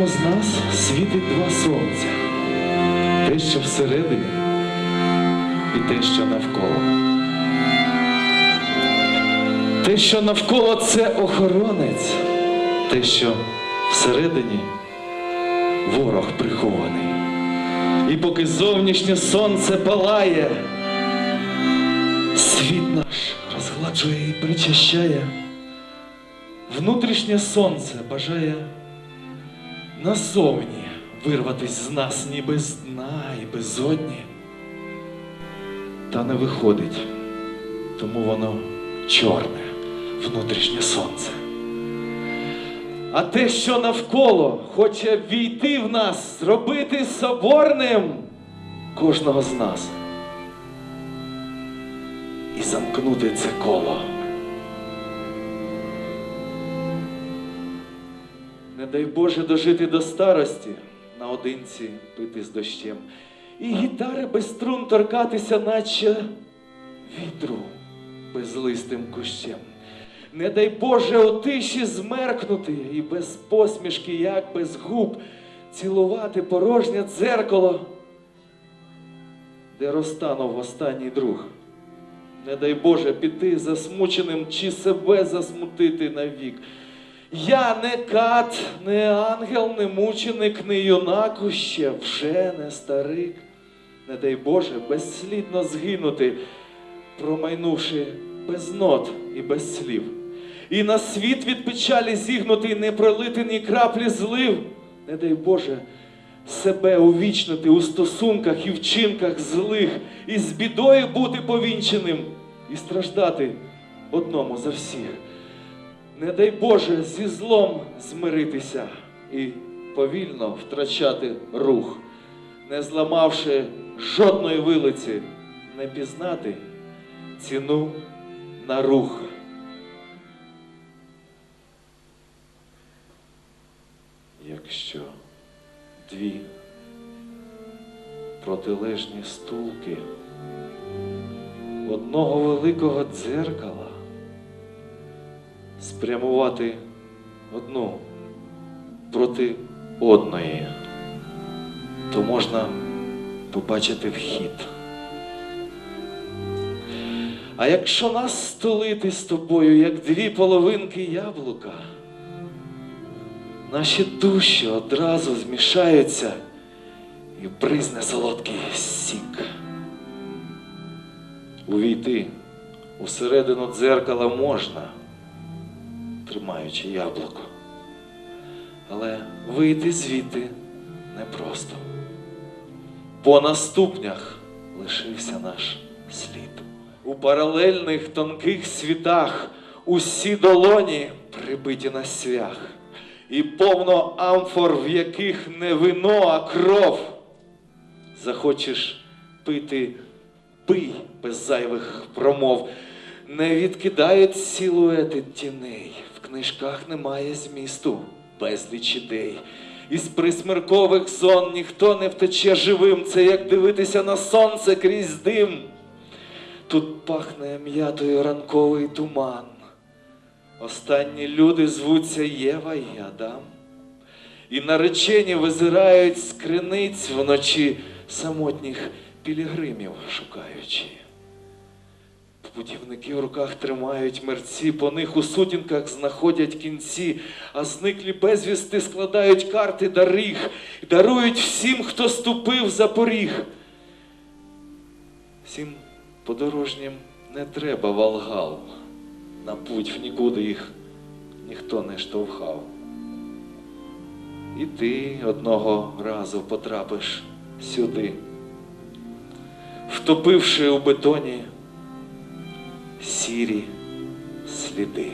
кожному з нас світить два сонця. Те, що всередині, і те, що навколо. Те, що навколо це охоронець, те, що всередині ворог прихований. І поки зовнішнє сонце палає, світ наш розгладжує і причащає. Внутрішнє сонце бажає назовні вирватись з нас ніби з дна і безодні. Та не виходить, тому воно чорне, внутрішнє сонце. А те, що навколо хоче війти в нас, зробити соборним кожного з нас і замкнути це коло. Дай Боже дожити до старості, наодинці пити з дощем, і гітари без струн торкатися, наче вітру безлистим кущем. Не дай Боже у тиші змеркнути і без посмішки, як без губ, цілувати порожнє дзеркало, де розтанув останній друг. Не дай Боже піти засмученим чи себе засмутити навік. Я не кат, не ангел, не мученик, не юнак ще вже не старик. Не дай Боже безслідно згинути, промайнувши без нот і без слів. І на світ від печалі зігнутий, не пролити ні краплі злив. Не дай Боже себе увічнити у стосунках і вчинках злих, і з бідою бути повінченим, і страждати одному за всіх. Не дай Боже зі злом змиритися і повільно втрачати рух, не зламавши жодної вилиці, не пізнати ціну на рух. Якщо дві протилежні стулки одного великого дзеркала спрямувати одну проти одної, то можна побачити вхід. А якщо нас столити з тобою, як дві половинки яблука, наші душі одразу змішаються і бризне солодкий сік. Увійти усередину дзеркала можна, тримаючи яблуко. Але вийти звідти непросто. По наступнях лишився наш слід. У паралельних тонких світах усі долоні прибиті на свях, і повно амфор, в яких не вино, а кров. Захочеш пити, пий без зайвих промов. Не відкидають силуети тіней, книжках немає змісту, безліч ідей. Із присмеркових сон ніхто не втече живим, це як дивитися на сонце крізь дим. Тут пахне м'ятою ранковий туман. Останні люди звуться Єва і Адам. І наречені визирають з криниць вночі самотніх пілігримів шукаючи. Будівники в руках тримають мерці, по них у сутінках знаходять кінці, а зниклі безвісти складають карти доріг, і дарують всім, хто ступив за поріг. Всім подорожнім не треба валгал, на путь в нікуди їх ніхто не штовхав. І ти одного разу потрапиш сюди, втопивши у бетоні сірі сліди.